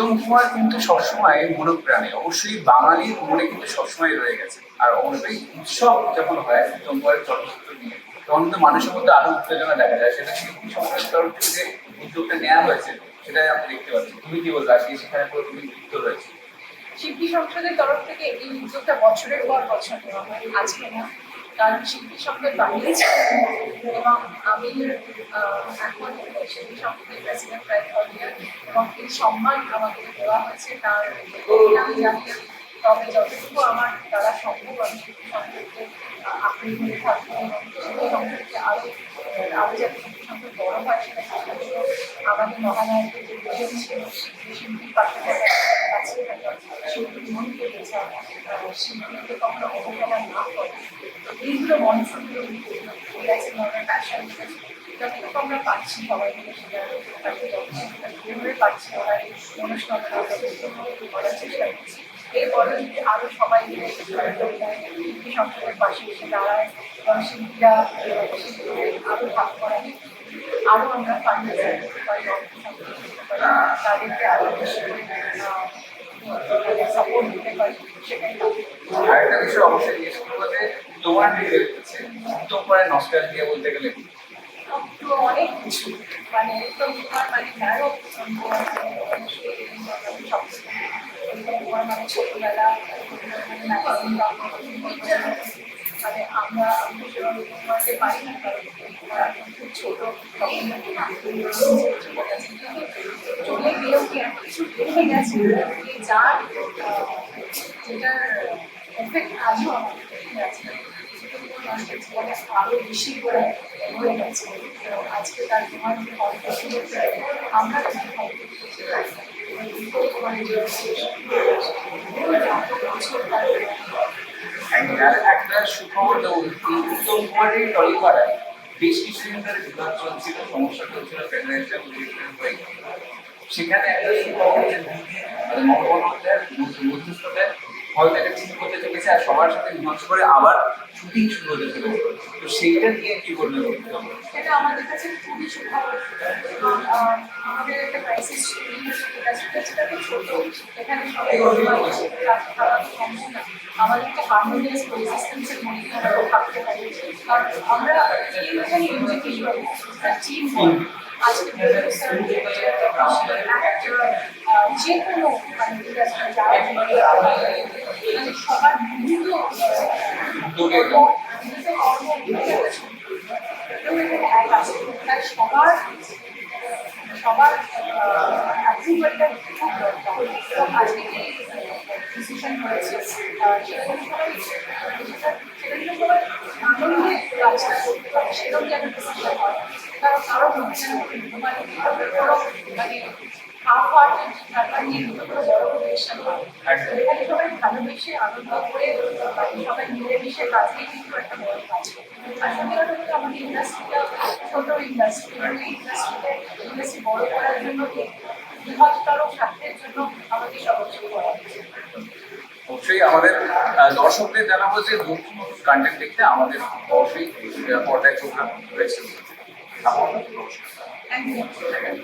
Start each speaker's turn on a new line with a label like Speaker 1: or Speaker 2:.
Speaker 1: উত্তম কুমার কিন্তু সবসময় মনোপ্রাণে অবশ্যই বাঙালির মনে কিন্তু সবসময় রয়ে গেছে। আর অবশ্যই উৎসব যখন হয়, উত্তম কুমারের চলচ্চিত্র নিয়ে, তখন কিন্তু মানুষের মধ্যে আরও উত্তেজনা দেখা যায়। সেটা শিল্পী সমাজের তরফ থেকে যে উদ্যোগটা নেওয়া হয়েছে, সেটাই আপনি দেখতে পাচ্ছেন। তুমি কি বলছো আজকে সেখানে পুরো তুমি যুক্ত রয়েছে?
Speaker 2: শিল্পী সংসদের তরফ থেকে এই উদ্যোগটা বছরের পর বছর নেওয়া হয়। আজকে না কারণ শিল্পী শব্দের বাইরে এবং আমি এখন শিল্পী শব্দের প্রেসিডেন্ট প্রায় থার্ড এবং এই সম্মান আমাকে দেওয়া হয়েছে, তার আমি জানি। তবে যতটুকু আমার দ্বারা সম্ভব, আমি শিল্পী সম্পর্কে আঁকড়ে হয়ে থাকব এবং শিল্পী সংসদকে আরও আরও যাতে বড় হয় সেটা চেষ্টা আমাদের মহানায়কের যে বিজয় ছিল যে শিল্পীর না করে এইগুলো মনসুনগুলো ঠিক আছে আমরা পাচ্ছি সবাই মিলে সেটা যেভাবে পাচ্ছি ওরা এই করার চেষ্টা করছি এরপরে যদি আরও সবাই মিলে শিল্পী পাশে এসে দাঁড়ায় শিল্পীরা শিল্পীদের আরও ভাগ করায় আরও আমরা ফান্ডার করতে পারি তাদেরকে আরও বেশি সাপোর্ট দিতে পারি সেটাই।
Speaker 1: আরেকটা বিষয় অবশ্যই জিজ্ঞেস করব যে তোমার নিজের কাছে উত্তম কুমারের নস্টালজিয়া বলতে গেলে
Speaker 2: অনেক কিছু। মানে উত্তম কুমার মানে ছোটবেলা মানে আমরা আমি সেরকম উত্তম কুমারকে না কারণ খুব ছোট চলে গেলেও কি এত কিছু দেখে গেছে যার যেটার এফেক্ট আজও আমাদের জীবনে আরও বেশি করে হয়ে গেছে আজকে তার সুযোগ আমরা
Speaker 1: একটা সুখবর দেবো উত্তম কুমারের টলিপাড়ায় বেশ কিছুদিন ধরে বিবাদ চলছিল সমস্যা চলছিল ফেডারেশন সেখানে একটা সুখবর যে মধ্যস্থতায় হয়তো এটা ঠিক করতে চলেছে আর সবার সাথে মঞ্চ করে আবার শুটিং শুরু হতে চলেছে। তো সেইটা নিয়ে কি উত্তম?
Speaker 2: সেটা আমাদের কাছে খুবই সুখবর। আমাদের একটা ক্রাইসিস ছোট। এখানে সবাই আমাদের একটা হারমোনিয়াস কোএক্সিস্টেন্সের মধ্যে আমরা থাকতে পারি। কারণ আমরা টিম এখানে ইন্ডিভিজুয়াল টিম আজকে যে কোনো মানে মানে সবার বিভিন্ন সবার সবার অ্যাপ্রুভালটা খুব দরকার। আজকে ডিসিশন হয়েছে আনন্দে কাজটা করতে পারে সেরকম কারও বড় কোনো হয় এখানে করে আর সত্যি কথা ইন্ডাস্ট্রিটা ছোট ইন্ডাস্ট্রি এই ইন্ডাস্ট্রিতে ইন্ডাস্ট্রি বড় করার জন্য স্বার্থের জন্য আমাদের সর্বোচ্চ করা উচিত
Speaker 1: অবশ্যই আমাদের দর্শকদের জানাব যে নতুন নতুন কন্টেন্ট দেখতে আমাদের অবশ্যই পর্দায় চোখ রাখুন।